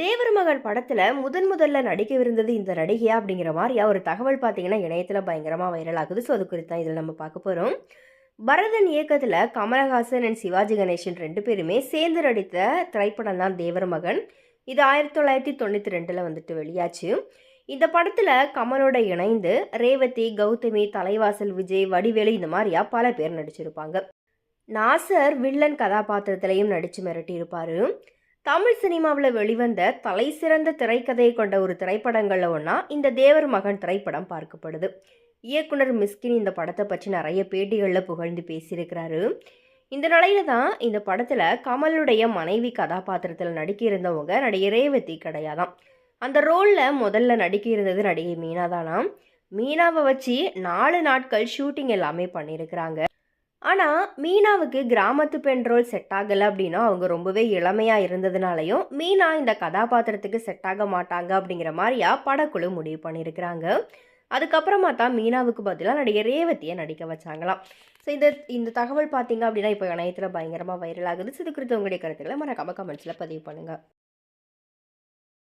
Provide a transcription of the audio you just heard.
தேவர் மகள் படத்தில் முதன் முதல்ல நடிக்கவிருந்தது இந்த நடிகையா அப்படிங்கிற மாதிரியா ஒரு தகவல் பார்த்தீங்கன்னா இணையத்தில் பயங்கரமாக வைரல் ஆகுது. ஸோ அது குறித்து தான் இதில் நம்ம பார்க்க போகிறோம் பரதன் இயக்கத்தில் கமலஹாசன் அண்ட் சிவாஜி கணேசன் ரெண்டு பேருமே சேர்ந்து நடித்த திரைப்படம் தான் தேவர் மகன். இது ஆயிரத்தி தொள்ளாயிரத்தி தொண்ணூற்றி ரெண்டில் வந்துட்டு வெளியாச்சு. இந்த படத்தில் கமலோட இணைந்து ரேவதி கௌதமி தலைவாசல் விஜய் வடிவேலு இந்த மாதிரியா பல பேர் நடிச்சிருப்பாங்க. நாசர் வில்லன் கதாபாத்திரத்திலையும் நடித்து மிரட்டியிருப்பார். தமிழ் சினிமாவில் வெளிவந்த தலை சிறந்த திரைக்கதையை கொண்ட ஒரு திரைப்படங்களில் ஒன்றா இந்த தேவர் மகன் திரைப்படம் பார்க்கப்படுது. இயக்குனர் மிஸ்கின் இந்த படத்தை பற்றி நிறைய பேட்டிகளில் புகழ்ந்து பேசியிருக்கிறாரு. இந்த நிலையில தான் இந்த படத்தில் கமலுடைய மனைவி கதாபாத்திரத்தில் நடிக்கியிருந்தவங்க நடிகை ரேவதி கிடையாதான். அந்த ரோலில் முதல்ல நடிக்க இருந்தது நடிகை மீனா தானா மீனாவை வச்சு நாலு நாட்கள் ஷூட்டிங் எல்லாமே பண்ணியிருக்கிறாங்க. ஆனால் மீனாவுக்கு கிராமத்து பெண் ரோல் செட் ஆகலை அப்படின்னா அவங்க ரொம்பவே இளமையாக இருந்ததுனாலையும் மீனா இந்த கதாபாத்திரத்துக்கு செட் ஆக மாட்டாங்க அப்படிங்கிற மாதிரியா படக்குழு முடிவு பண்ணியிருக்கிறாங்க. அதுக்கப்புறமா தான் மீனாவுக்கு பதிலாக நடிகர் ரேவதியை நடிக்க வச்சாங்களாம். ஸோ இந்த இந்த தகவல் பார்த்தீங்க அப்படின்னா இப்போ இணையத்தில் பயங்கரமாக வைரல் ஆகுது. இது குறித்து உங்களுடைய கருத்துக்களை மறக்காம கமெண்ட்ஸில் பதிவு பண்ணுங்கள்